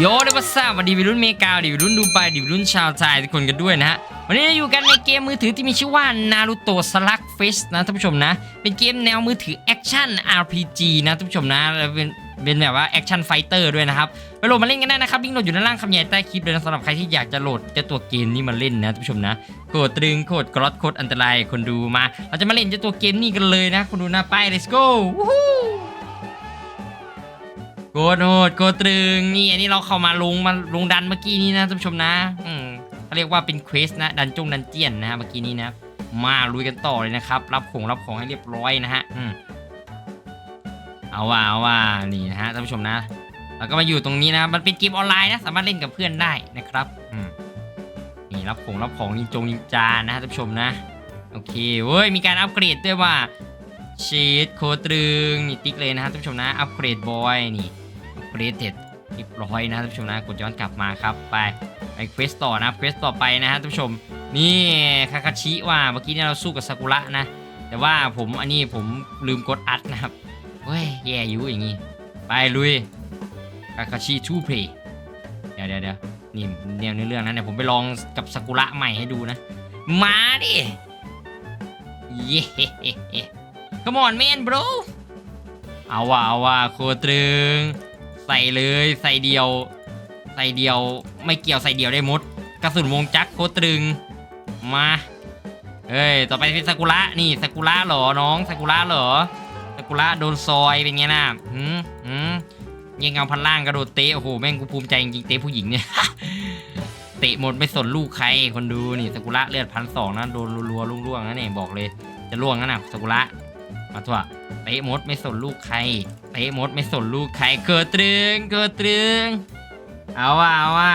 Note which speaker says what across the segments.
Speaker 1: โยเดวัสซาสวัสดีวัยรุ่นเมกาวดีวัยรุ่นดูไบดีวัยรุ่นชาวไทยทุกคนกันด้วยนะฮะวันนี้เราอยู่กันในเกมมือถือที่มีชื่อว่า Naruto Slug Fist นะท่านผู้ชมนะ เป็นเกมแนวมือถือแอคชั่น RPG นะท่านผู้ชมนะแล้วเป็นเป็นแบบว่าแอคชั่นไฟเตอร์ด้วยนะครับไปโหลดมาเล่นกันได้นะครับลิงก์โหลดอยู่ด้านล่างคำใหญ่ใต้คลิปเลยนะสำหรับใครที่อยากจะโหลดเจ้าตัวเกมนี้มาเล่นนะท่านผู้ชมนะโคตรตรึงโคตรกรอดโคตรอันตรายคนดูมา เราจะมาเล่นเจ้าตัวเกมนี้กันเลยนะคนดูนะไป let's go วู้ โกดโหดโกดตรึงนี่อันนี้เราเข้ามาลงมาลงดันเมื่อกี้นี้นะท่านผู้ชมนะอืมเขาเรียกว่าเป็นเควสนะดันจงดันเจียนนะฮะเมื่อกี้นี้นะมาลุยกันต่อเลยนะครับ รับของรับของให้เรียบร้อยนะฮะอืมเอาว่าเอาว่านี่นะฮะท่านผู้ชมนะเราก็มาอยู่ตรงนี้นะ มันเป็นเกมออนไลน์นะ สามารถเล่นกับเพื่อนได้นะครับอืมนี่รับของรับของนินจงนินจานะฮะท่านผู้ชมนะ โอเคเว้ยมีการอัปเกรดด้วยว่าชีตโคตรึงนี่ติ๊กเลยนะฮะท่านผู้ชมนะอัปเกรดบอยนี่ อัปเกรดเสร็จเรียบร้อยนะท่านผู้ชมนะกดย้อนกลับมาครับไปไปเควสต่อนะเควสต่อไปนะฮะท่านผู้ชม นี่คาคาชิว่าเมื่อกี้เนี่ยเราสู้กับซากุระนะ แต่ว่าผมอันนี้ผมลืมกดอัดนะครับเฮ้ยแย่อยู่อย่างงี้ไปลุยคาคาชิทูเพย์เดี๋ยวเดี๋ยวเดี๋ยวนี่แนวเนื้อเรื่องนะเดี๋ยวผมไปลองกับซากุระใหม่ให้ดูนะ มาดิเย้ Come on man bro เอาว่ะเอาว่ะโคตรึง ใส่เลยใส่เดียว ใส่เดียวไม่เกี่ยวใส่เดียวได้มด กระสุนวงจักรโคตรึงมาเอ้ยต่อไปเป็นซากุระนี่ซากุระเหรอน้องซากุระเหรอซากุระโดนซอยเป็นไงน่ะหืมหืมยิงเงาพันล่างกระโดดเตะโอ้โหแม่งกูภูมิใจจริงเตะผู้หญิงเนี่ยเตะหมดไม่สนลูกใครคนดูนี่ซากุระเลือดพันสองนะโดนรัวๆล่วงๆนะเนี่ยบอกเลย จะล่วงนะน่ะซากุระมาทั่วเตะหมดไม่สนลูกใคร เตะมดไม่สนลูกใครเกิดตรึงเกิดตรึงเอาว่าเอาว่า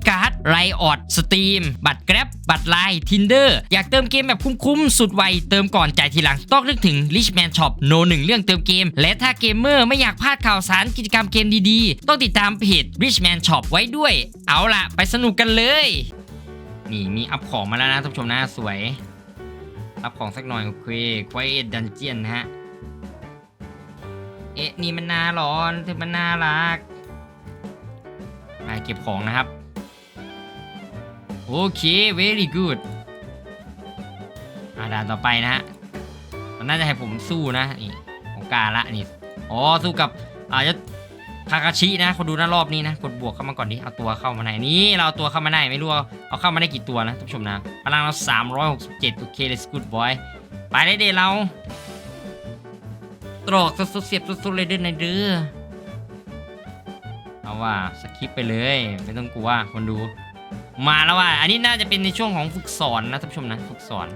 Speaker 1: ด ไรออดสตรีมบัตรแกร็บบัตรไลน์ทินเดอร์อยากเติมเกมแบบคุ้มๆ สุดไว เติมก่อนจ่ายทีหลัง ต้องนึกถึง Richman Shop โนหนึ่งเรื่องเติมเกม และถ้าเกมเมอร์ไม่อยากพลาดข่าวสารกิจกรรมเกมดีๆ ต้องติดตามเพจ Richman Shop ไว้ด้วย เอาล่ะ ไปสนุกกันเลย นี่มีอัพของมาแล้วนะท่านผู้ชมนะสวย อัพของสักหน่อยโอเคควายดันเจียนนะฮะเอ๊ะนี่มันน่าร้อนเธอมันน่ารักไปเก็บของนะครับ โอเค very good อาด่านต่อไปนะฮะ มันน่าจะให้ผมสู้นะ นี่ของกาละนี่ อ๋อ สู้กับอาจจะทาคาชินะ คนดูหน้ารอบนี้นะ กดบวกเข้ามาก่อนดิ เอาตัวเข้ามาไหนนี่เราเอาตัวเข้ามาได้ไม่รู้ เอาเข้ามาได้กี่ตัวนะท่านผู้ชมนะ พลังเรา 367 โอเค let's good boy ไปเลยเดเรา ตรอกสุดๆเสียบสุดๆเลยเด้อในเด้อเอาว่าสคิปไปเลย ไม่ต้องกลัวคนดู มาแล้วว่า อันนี้น่าจะเป็นในช่วงของฝึกสอนนะท่านผู้ชมนะฝึกสอน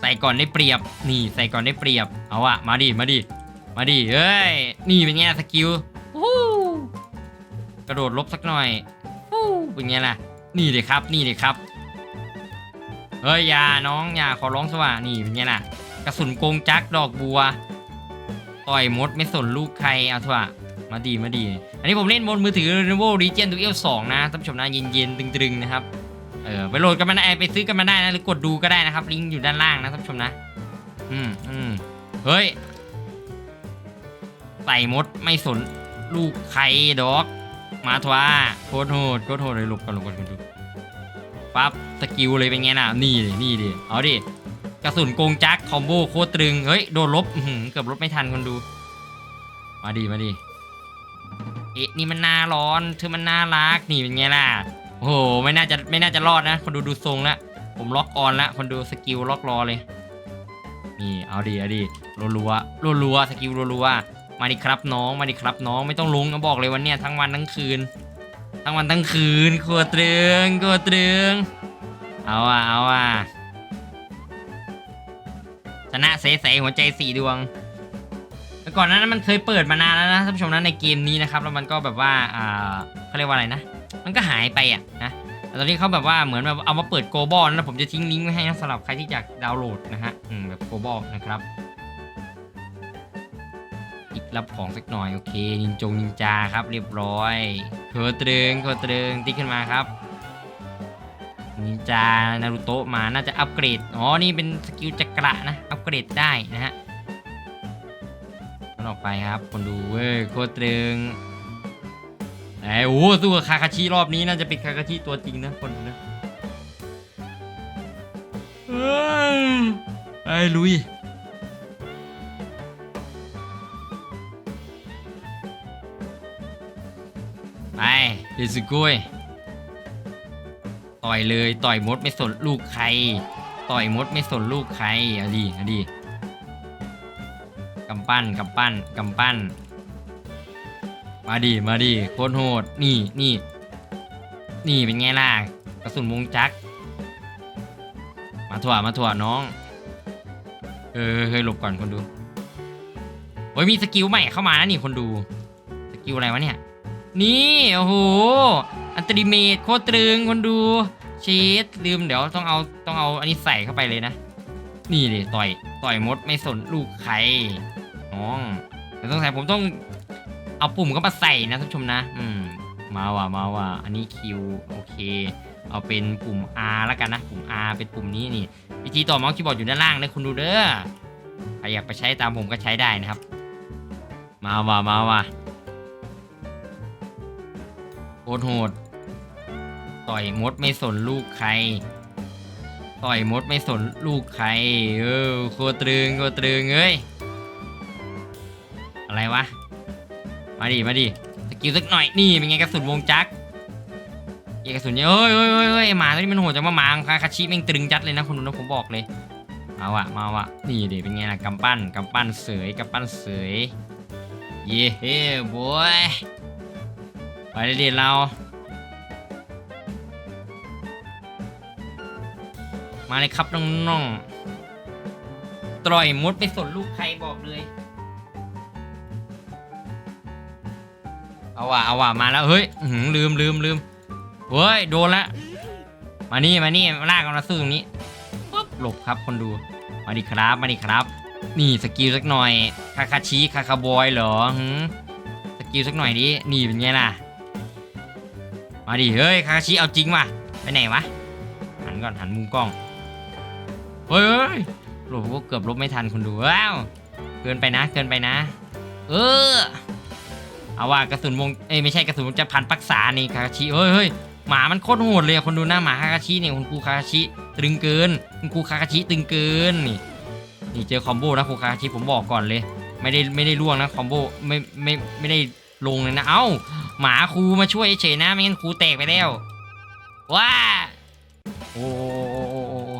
Speaker 1: ใส่ก่อนได้เปรียบ นี่ใส่ก่อนได้เปรียบ เอาอะมาดิมาดิมาดิเอ้ย นี่เป็นไงสกิลวู้กระโดดลบสักหน่อยวู้เป็นไงล่ะ นี่เลยครับ นี่เลยครับเฮ้ยอย่าน้องอย่าขอร้องสว่านี่เป็นไงล่ะ กระสุนโกงจักดอกบัว ต่อยมดไม่สนลูกใครเอาเถอะ มาดีมาดี อันนี้ผมเล่นบนมือถือ Lenovo Legion Duel 2นะท่านผู้ชมนะเย็นๆตึงๆนะครับเออไปโหลดกันมาได้ไปซื้อกันมาได้นะหรือกดดูก็ได้นะครับลิงก์อยู่ด้านล่างนะท่านผู้ชมนะ อืมอืมเฮ้ยใส่มดไม่สนลูกใครดอกมาทว่าโคตรโหดโคตรโหดเลยหลบกันหลบกันดูปั๊บสกิลเลยเป็นไงน่ะนี่ดินี่ดิเอาดิกระสุนโกงจักคอมโบโคตรตรึงเฮ้ยโดนลบเกือบลบไม่ทันคนดู มาดีมาดี เอ๊ะนี่มันน่าร้อนเธอมันน่ารักนี่เป็นไงล่ะโอ้โหไม่น่าจะไม่น่าจะรอดนะคนดูดูทรงละผมล็อกออนละคนดูสกิลล็อกรอเลยนี่เอาดีเอาดีรัวรัวรัวรัวสกิลรัวรัวมาดิครับน้องมาดิครับน้องไม่ต้องลงนะบอกเลยวันเนี้ยทั้งวันทั้งคืน ทั้งวันทั้งคืนโคตรตรึงโคตรตรึงเอาอะเอาอะชนะเสใสหัวใจสี่ดวง ก่อนหนานั้นมันเคยเปิดมานานแล้วนะท่านผู้ชมนะในเกมนี้นะครับแล้วมันก็แบบว่าอ่าเขาเรียกว่าอะไรนะ มันก็หายไปอะนะตอนนี้เขาแบบว่าเหมือนแบบเอามาเปิดโกลบอลนะผมจะทิ้งลิงก์ไว้ให้นะสำหรับใครที่อยากดาวน์โหลดนะฮะอืมแบบโกลบอลนะครับอีกรับของสักหน่อยโอเคนินจงนินจาครับ เรียบร้อยโคตรึงโคตรึงติ๊กขึ้นมาครับนินจานารูโตะมาน่าจะอัปเกรดอ๋อนี่เป็นสกิลจักระนะอัปเกรดได้นะฮะ มันออกไปครับ คนดูเว้ยโคตรตรึงไอ้โอ้โหสู้กับคาคาชิรอบนี้น่าจะเป็นคาคาชิตัวจริงนะคนดูนะเอ้ยไอ้ลุยไปเดซุกุยต่อยเลยต่อยมดไม่สนลูกใคร ต่อยมดไม่สนลูกใครเอาดีเอาดีำปั้นกำปั้นกำปั้น มาดิมาดิโคตรโหดนี่นี่นี่เป็นไงล่ะกระสุนวงจักรมาถั่วมาถั่วน้องเออเคยหลบก่อนคนดูโอ้ยมีสกิลใหม่เข้ามานะนี่คนดูสกิลอะไรวะเนี่ยนี่โอ้โหอันตริเมตโคตรตรึงคนดูเชดลืมเดี๋ยวต้องเอาต้องเอาอันนี้ใส่เข้าไปเลยนะ นี่ดิต่อยต่อยมดไม่สนลูกใคร น้องแต่ต้องใส่ผมต้องเอาปุ่มเข้ามาใส่นะท่านผู้ชมนะ อืม มาว่ะมาว่ะอันนี้คิวโอเค เอาเป็นปุ่ม R แล้วกันนะ ปุ่ม R เป็นปุ่มนี้นี่ วิธีต่อเมาส์คีย์บอร์ดอยู่ด้านล่างนะคุณดูเด้อใครอยากไปใช้ตามผมก็ใช้ได้นะครับ มาว่ะมาว่ะโคตรโหด ต่อยมดไม่สนลูกใคร ต่อยมดไม่สนลูกใคร เออโคตรตึงโคตรตรึงเอ้ย อะไรวะ มาดิ มาดิ สกิลสักหน่อย นี่เป็นไงกระสุนวงจักรเยกระสุนเยอะเฮ้ยเฮ้ยเฮ้ยเฮ้ยหมาตัวนี้มันโหดจังมาหมาคาคาชิแม่งตรึงจัดเลยนะคุณดูนะผมบอกเลย เอาอะมาวะนี่ดิเป็นไงล่ะกำปั้นกำปั้นเสยกำปั้นเสย เย้เฮ้บอยไปเลยดิเรา มาเลยครับน้องๆ ตร่อยมดไปสนลูกใครบอกเลย เอาว่ะเอาว่ะมาแล้วเฮ้ยอื้อหือลืมลืมลืมเฮ้ยโดนละมานี่มานี่ลากกันมาสู้ตรงนี้ปุ๊บหลบครับคนดูมาดิครับมาดิครับ นี่สกิลสักหน่อยคาคาชิคาคาบอยเหรอหืมสกิลสักหน่อยดินี่เป็นไงล่ะมาดิเฮ้ยคาคาชิเอาจริงว่ะไปไหนวะหันก่อนหันมุมกล้องเฮ้ยเฮ้ยหลบก็เกือบลบไม่ทันคนดูว้าวเกินไปนะเกินไปนะ เออ เอาว่ากระสุนวงเอ้ยไม่ใช่กระสุนวงจะพันปักษานี่คาคาชิเฮ้ยเฮ้ยหมามันโคตรโหดเลยคนดูหน้าหมาคาคาชิเนี่ยคุณครูคาคาชิตึงเกินคุณครูคาคาชิตึงเกินนี่นี่เจอคอมโบนะครูคาคาชิผมบอกก่อนเลย ไม่ได้ไม่ได้ล่วงนะคอมโบไม่ไม่ไม่ได้ลงเลยนะเอ้าหมาครูมาช่วยเฉยนะไม่งั้นครูแตกไปแล้วว้าโอ้โอ้โอ้โอ้โอ้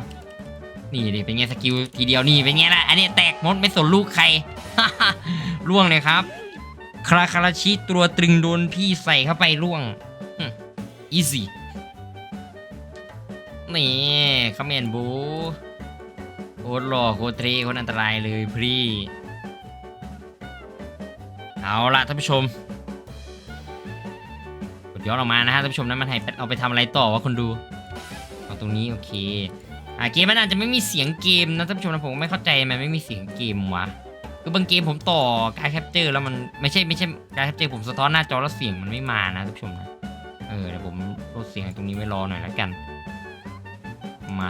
Speaker 1: นี่ดิเป็นไงสกิลทีเดียวนี่เป็นไงล่ะอันนี้แตกหมดไม่สนลูกใครล่วงเลยครับ คราคาราชิตัวตรึงโดนพี่ใส่เข้าไปล่วงอีซี่นี่คอมเมนต์บูโคตรหล่อโคตรเทรโคตรอันตรายเลยพรีเอาละท่านผู้ชมกดย้อนออกมานะฮะท่านผู้ชมนั้นมันให้เอาไปทำอะไรต่อวะคนดูเอาตรงนี้โอเคอ่าเกมมันอาจจะไม่มีเสียงเกมนะท่านผู้ชมนะผมไม่เข้าใจมันไม่มีเสียงเกมวะ คือบางเกมผมต่อการแคปเจอร์แล้วมันไม่ใช่ไม่ใช่การแคปเจอร์ผมสะท้อนหน้าจอแล้วเสียงมันไม่มานะทุกผู้ชมนะเออเดี๋ยวผมลดเสียงตรงนี้ไว้รอหน่อยแล้วกัน มา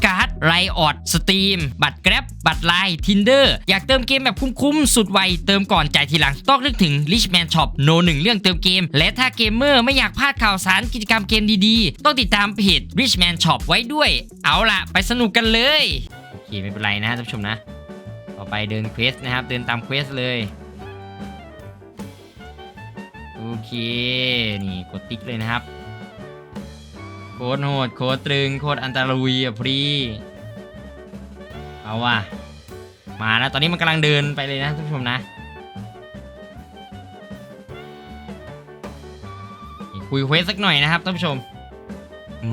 Speaker 1: ไรออดสตรีมบัตรแกร็บบัตรไลน์ทินเดอร์อยากเติมเกมแบบคุ้มๆ สุดไว เติมก่อนจ่ายทีหลัง ต้องนึกถึง Richman Shop โนหนึ่งเรื่องเติมเกม และถ้าเกมเมอร์ไม่อยากพลาดข่าวสารกิจกรรมเกมดีๆ ต้องติดตามเพจ Richman Shop ไว้ด้วย เอาล่ะ ไปสนุกกันเลยโอเคไม่เป็นไรนะท่านผู้ชมนะ ต่อไปเดินเควสนะครับ เดินตามเควสเลยโอเคนี่กดติ๊กเลยนะครับโคตรโหดโคตรตรึงโคตรอันตรายอะพรี เอาว่ะ มาแล้วตอนนี้มันกำลังเดินไปเลยนะท่านผู้ชมนะ คุยเควสสักหน่อยนะครับท่านผู้ชม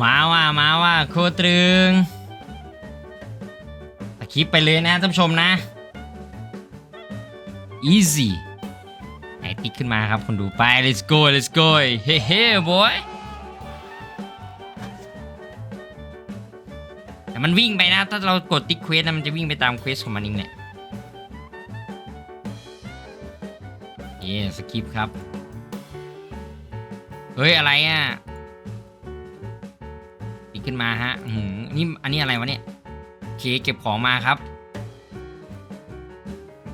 Speaker 1: มาว่ามาว่าโคตรึงสคริปไปเลยนะท่านผู้ชมนะ easy ไหนติ๊กขึ้นมาครับคนดูไป let's go let's go เฮ้เฮ้ boy แต่มันวิ่งไปนะ ถ้าเรากดติ๊กเควสนะมันจะวิ่งไปตามเควสของมันเองเนี่ยเย้สกิปครับ เฮ้ย อะไรอะติ๊กขึ้นมาฮะอื้อหือนี่อันนี้อะไรวะเนี่ยเคเก็บของมาครับ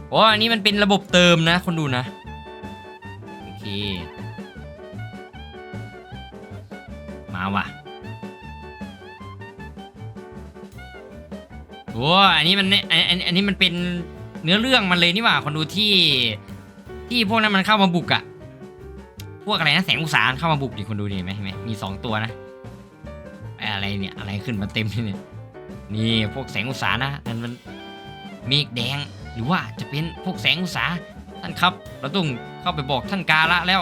Speaker 1: โอ้อันนี้มันเป็นระบบเติมนะ คนดูนะ โอเค มาว่ะ โอ้อันนี้มันเนี่ยอันอันอันนี้มันเป็นเนื้อเรื่องมันเลยนี่หว่าคนดูที่ที่พวกนั้นมันเข้ามาบุกอะพวกอะไรนะแสงอุตสาหเข้ามาบุกดิคนดูดิเห็นไหมเห็นไหมมีสองตัวนะไอ้อะไรเนี่ยอะไรขึ้นมาเต็มเลยเนี่ยนี่พวกแสงอุตสาหนะนั่นมันเมฆแดงหรือว่าจะเป็นพวกแสงอุตสาหท่านครับ เราต้องเข้าไปบอกท่านกาละแล้ว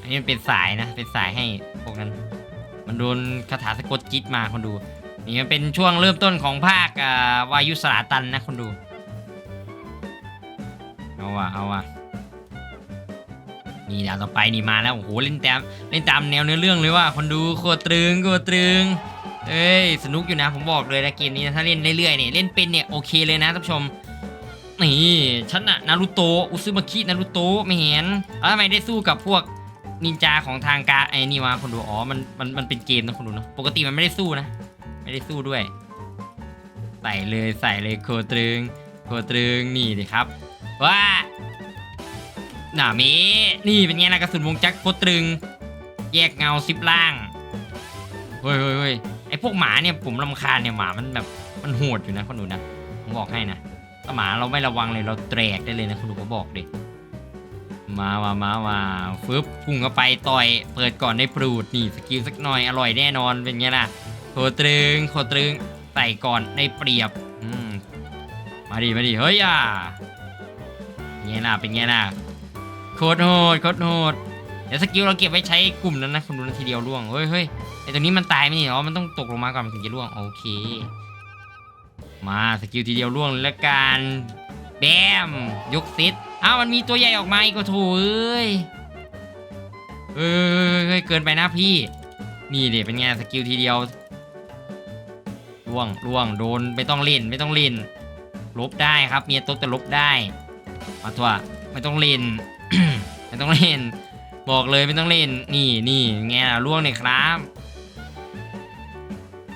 Speaker 1: อันนี้มันเป็นสายนะเป็นสายให้พวกนั้น มันโดนคาถาสะกดจิตมาคนดู นี่มันเป็นช่วงเริ่มต้นของภาควายุสลาตันนะคนดู เอาว่ะเอาว่ะนี่ดาวต่อไปนี่มาแล้วโอ้โหเล่นตามเล่นตามแนวเนื้อเรื่องเลยว่าคนดูโคตรตรึงโคตรตรึงเอ้ยสนุกอยู่นะผมบอกเลยนะเกมนี้ถ้าเล่นเรื่อยๆเนี่ยเล่นเป็นเนี่ยโอเคเลยนะท่านผู้ชมนี่ฉันอะนารูโตะอุซึมาคินารูโตะไม่เห็นแล้วทำไมได้สู้กับพวกนินจาของทางกาไอ้นี่วะคนดูอ๋อมันมันมันเป็นเกมนะคนดูเนาะปกติมันไม่ได้สู้นะ ไม่ได้สู้ด้วย ใส่เลยใส่เลยโคตรึง โคตรึงนี่ดิครับว้าหนามีนี่เป็นไงล่ะกระสุนวงจักรโคตรึง แยกเงาซิปล่างเฮ้ยเฮ้ยเฮ้ยไอพวกหมาเนี่ยผมรำคาญเนี่ยหมามันแบบมันโหดอยู่นะคนดูนะผมบอกให้นะถ้าหมาเราไม่ระวังเลยเราแตกได้เลยนะคนดูผมบอกดิมาว่ามาว่าฟึบพุ่งเข้าไปต่อยเปิดก่อนได้ปรูดนี่สกิลสักหน่อยอร่อยแน่นอนเป็นไงล่ะ โคตรึงโคตรึงใส่ก่อนได้เปรียบอืมมาดิมาดิเฮ้ยอะไงล่ะเป็นไงล่ะโคตรโหดโคตรโหดเดี๋ยวสกิลเราเก็บไว้ใช้กลุ่มนั้นนะคุณดูนาทีเดียวล่วงเฮ้ยเฮ้ยไอตัวนี้มันตายไหมนี่อ๋อมันต้องตกลงมาก่อนมันถึงจะล่วงโอเค มาสกิลทีเดียวล่วงเลยละกันแบมยกซิดอ้าวมันมีตัวใหญ่ออกมาอีกก็โถเอ้ยเฮ้ยเฮ้ยเกินไปนะพี่ นี่เดี๋ยเป็นไงสกิลทีเดียว ล่วงล่วงโดนไม่ต้องเล่นไม่ต้องเล่นลบได้ครับเมียตุ๊กแต่ลบได้มาตัวไม่ต้องเล่นไม่ต้องเล่น บอกเลยไม่ต้องเล่น นี่นี่ไงล่ะล่วงเนี่ยครับ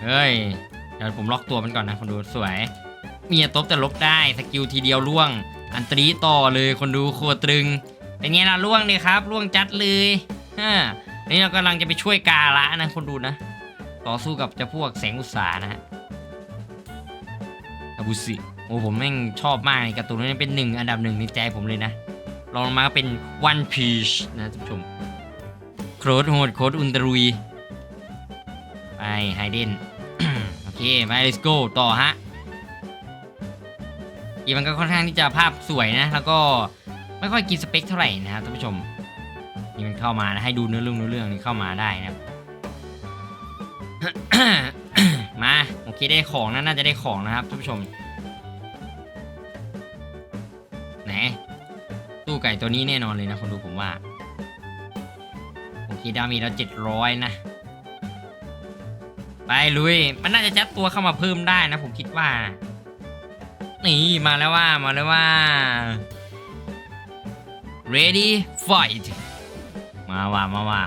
Speaker 1: เฮ้ยเดี๋ยวผมล็อกตัวมันก่อนนะคนดูสวย เมียตบแต่ลบได้สกิลทีเดียวล่วง อันตรีต่อเลยคนดูโคตรตรึง เป็นไงล่ะล่วงเนี่ยครับล่วงจัดเลยฮะนี่เรากำลังจะไปช่วยกาละนะคนดูนะ ต่อสู้กับเจะพวกแสงอุตสานะฮะ บุสิโอ้ผมแม่งชอบมากการ์ตูนนี้เป็นหนึ่งอันดับหนึ่งในใจผมเลยนะลองมาก็เป็น One Piece นะท่านผู้ชมโครดโหดโครดอุนตรุยไปไฮเดนโอเคไป let's go ต่อฮะอีมันก็ค่อนข้างที่จะภาพสวยนะ แล้วก็ไม่ค่อยกินสเปคเท่าไหร่นะครับท่านผู้ชมนี่มันเข้ามานะให้ดูเนื้อเรื่องเนื้อเรื่องนี่เข้ามาได้นะครับ มาโอเคได้ของนะน่าจะได้ของนะครับท่านผู้ชมไหนตู้ไก่ตัวนี้แน่นอนเลยนะคนดูผมว่าโอเคดามีเราเจ็ดร้อยนะ ไปลุยมันน่าจะจัดตัวเข้ามาเพิ่มได้นะผมคิดว่า นี่มาแล้วว่ามาแล้วว่า ready fight มาว่ามาว่า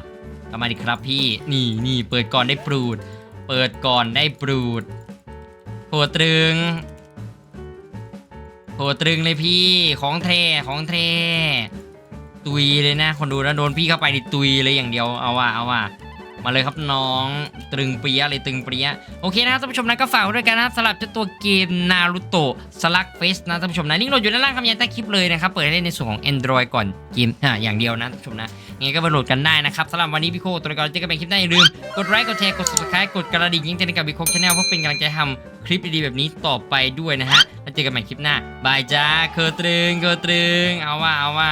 Speaker 1: ก็มาดิครับพี่ นี่นี่เปิดก่อนได้ปรูด เปิดก่อนได้ปรูดโหตรึงโหตรึงเลยพี่ของเทของเทตุยเลยนะ คนดูนะโดนพี่เข้าไปดิตุยเลยอย่างเดียวเอาว่าเอาว่า มาเลยครับน้องตรึงเปียเลยตรึงเปียโอเคนะครับท่านผู้ชมนะก็ฝากด้วยกันนะครับสำหรับเจ้าตัวเกมนารูโตะสลักเฟสนะท่านผู้ชมนะลิงก์โหลดอยู่ด้านล่างคำยันใต้คลิปเลยนะครับเปิดให้เล่นในส่วนของ Android ก่อนเกมอะอย่างเดียวนะท่านผู้ชมนะยังไงก็ไปโหลดกันได้นะครับสำหรับวันนี้พี่โคตัวละครเจอกันใหม่คลิปหน้าอย่าลืมกดไลค์กดแชร์กด subscribe กดกระดิ่งยิ่งเจอกับบิ๊กโคชแนลเพื่อเป็นกำลังใจทำคลิปดีๆแบบนี้ต่อไปด้วยนะฮะแล้วเจอกันใหม่คลิปหน้าบายจ้าเคอตรึงเคอตรึงเอาว่าเอาว่า